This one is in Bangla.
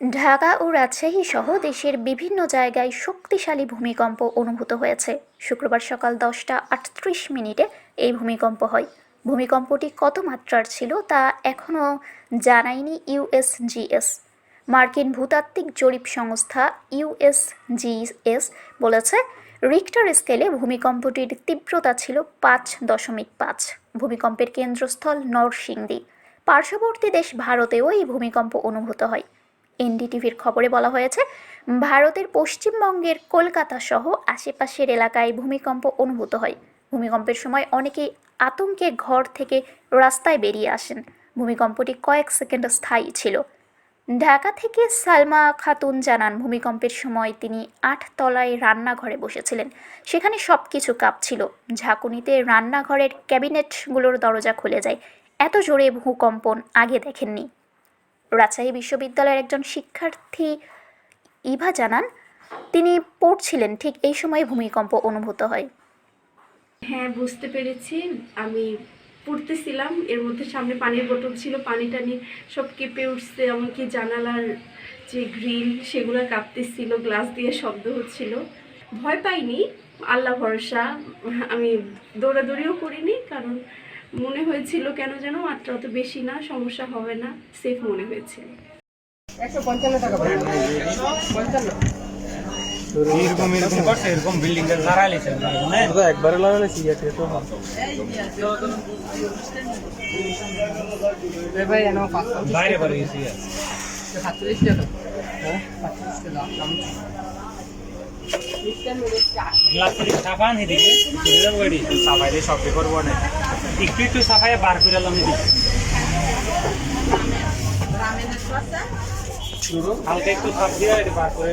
ঢাকা ও রাজশাহী সহ দেশের বিভিন্ন জায়গায় শক্তিশালী ভূমিকম্প অনুভূত হয়েছে। শুক্রবার সকাল দশটা আটত্রিশ মিনিটে এই ভূমিকম্প হয়। ভূমিকম্পটি কত মাত্রার ছিল তা এখনও জানায়নি ইউএসজিএস মার্কিন ভূতাত্ত্বিক জরিপ সংস্থা ইউএসজিএস বলেছে রিক্টার স্কেলে ভূমিকম্পটির তীব্রতা ছিল পাঁচ দশমিক পাঁচ। ভূমিকম্পের কেন্দ্রস্থল নরসিংদী। পার্শ্ববর্তী দেশ ভারতেও এই ভূমিকম্প অনুভূত হয়। এনডিটিভির খবরে বলা হয়েছে, ভারতের পশ্চিমবঙ্গের কলকাতা সহ আশেপাশের এলাকায় ভূমিকম্প অনুভূত হয়। ভূমিকম্পের সময় অনেকেই আতঙ্কে ঘর থেকে রাস্তায় বেরিয়ে আসেন। ভূমিকম্পটি কয়েক সেকেন্ড স্থায়ী ছিল। ঢাকা থেকে সালমা খাতুন জানান, ভূমিকম্পের সময় তিনি আট তলায় রান্নাঘরে বসেছিলেন। সেখানে সব কিছু কাঁপছিল। ঝাঁকুনিতে রান্নাঘরের ক্যাবিনেটগুলোর দরজা খুলে যায়। এত জোরে ভূকম্পন আগে দেখেননি। রাজশাহী বিশ্ববিদ্যালয়ের একজন শিক্ষার্থী ইভা জানান, তিনি পড়ছিলেন ঠিক এই সময় ভূমিকম্প অনুভূত হয়। হ্যাঁ বুঝতে পেরেছি। আমি পড়তেছিলাম, এর মধ্যে সামনে পানির বোতল ছিল, পানি টানি সব কেঁপে উঠছে, এমনকি জানালার যে গ্রিল সেগুলো কাঁপতেছিল, গ্লাস দিয়ে শব্দ হচ্ছিল। ভয় পাইনি, আল্লাহ ভরসা, আমি দৌড়াদৌড়িও করিনি, কারণ মনে হয়েছিল কেন যেন মাত্রা অত বেশি না সমস্যা হবে না সেফ মনে হয়েছিল একশো পঞ্চান্ন টাকা পঞ্চান্ন এরকম এরকম করছে এরকম বিল্ডিং এর যারা তো একবারে লাগালে ঠিক আছে তো ভাই এনো বাইরে বাইরে গেছি সাতচল্লিশ টাকা। হ্যাঁ সাতচল্লিশ টাকা গ্লাস থেকে সাফান এদিকে সুবিধা বড়ি সাফাই দিয়ে সব করব না একটু একটু সাফাই বার করে এলাম এদিকে হালকা একটু সাফ দিয়ে বার করে